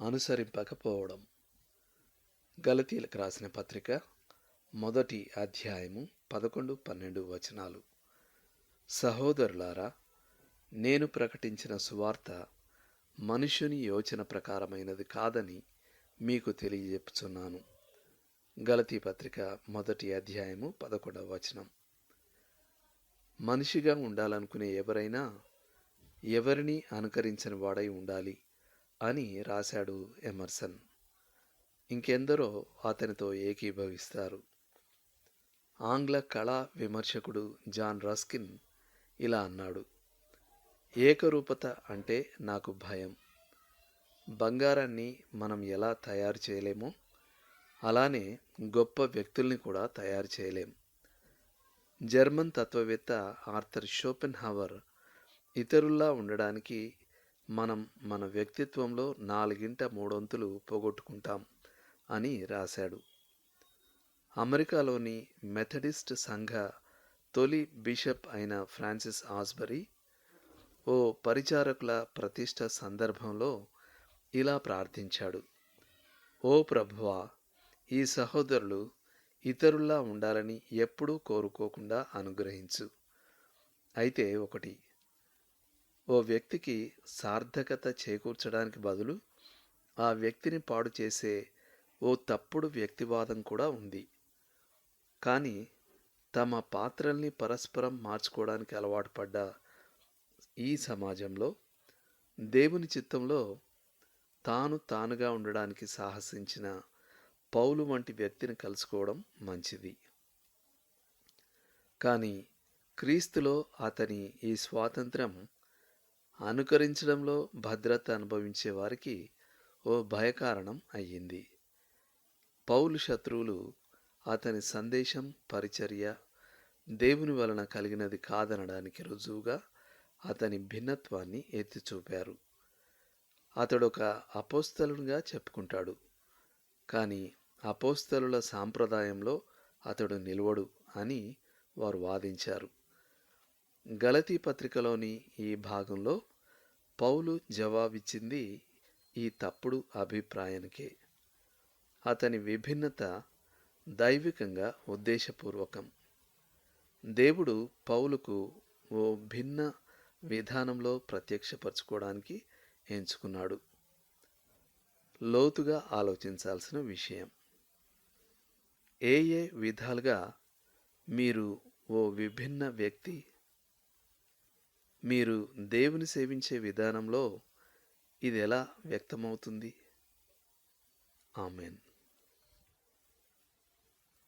అనుసరింపకపోవడం. గలతీలకు రాసిన పత్రిక మొదటి అధ్యాయము పదకొండు పన్నెండు వచనాలు. సహోదరులారా నేను ప్రకటించిన సువార్త మనుషుని యోచన ప్రకారమైనది కాదని మీకు తెలియజెప్పుచున్నాను. గలతీ పత్రిక మొదటి అధ్యాయము పదకొండవ వచనం. మనిషిగా ఉండాలనుకునే ఎవరైనా ఎవరిని అనుకరించని వాడై ఉండాలి. అని రాశాడు ఎమర్సన్. ఇంకెందరో అతనితో ఏకీభవిస్తారు. ఆంగ్ల కళా విమర్శకుడు జాన్ రస్కిన్ ఇలా అన్నాడు ఏకరూపత అంటే నాకు భయం. బంగారాన్ని మనం ఎలా తయారు చేయలేమో అలానే గొప్ప వ్యక్తుల్ని కూడా తయారు చేయలేం. జర్మన్ తత్వవేత్త ఆర్థర్ షోపెన్ హవర్ ఇతరుల్లా ఉండడానికి మనం మన వ్యక్తిత్వంలో నాలుగింట మూడొంతులు పోగొట్టుకుంటాం అని రాశాడు. అమెరికాలోని మెథడిస్ట్ సంఘ తొలి బిషప్ అయిన ఫ్రాన్సిస్ ఆస్బరీ ఓ పరిచారకుల ప్రతిష్ట సందర్భంలో ఇలా ప్రార్థించాడు. ఓ ప్రభువా ఈ సహోదరులు ఇతరుల్లా ఉండాలని ఎప్పుడూ కోరుకోకుండా అనుగ్రహించు. అయితే ఒకటి ఓ వ్యక్తికి సార్థకత చేకూర్చడానికి బదులు ఆ వ్యక్తిని పాడు చేసే ఓ తప్పుడు వ్యక్తివాదం కూడా ఉంది. కానీ తమ పాత్రల్ని పరస్పరం మార్చుకోవడానికి అలవాటు పడ్డ ఈ సమాజంలో దేవుని చిత్తంలో తాను తానుగా ఉండడానికి సాహసించిన పౌలు వంటి వ్యక్తిని కలుసుకోవడం మంచిది. కానీ క్రీస్తులో అతని ఈ స్వాతంత్రం అనుకరించడంలో భద్రత అనుభవించే వారికి ఓ భయకారణం అయ్యింది. పౌలు శత్రువులు అతని సందేశం పరిచర్య దేవుని వలన కలిగినది కాదనడానికి రుజువుగా అతని భిన్నత్వాన్ని ఎత్తి చూపారు అతడొక అపోస్తలునిగా చెప్పుకుంటాడు. కానీ అపోస్తలుల సాంప్రదాయంలో అతడు నిలవడు అని వారు వాదించారు. గలతీ పత్రికలోని ఈ భాగంలో పౌలు జవాబిచ్చింది ఈ తప్పుడు అభిప్రాయానికే. అతని విభిన్నత దైవికంగా ఉద్దేశపూర్వకం. దేవుడు పౌలుకు ఓ భిన్న విధానంలో ప్రత్యక్షపరచుకోవడానికి ఎంచుకున్నాడు. లోతుగా ఆలోచించాల్సిన విషయం. ఏ ఏ విధాలుగా మీరు ఓ విభిన్న వ్యక్తి మీరు దేవుని సేవించే విధానంలో ఇది ఎలా వ్యక్తమవుతుంది? ఆమెన్.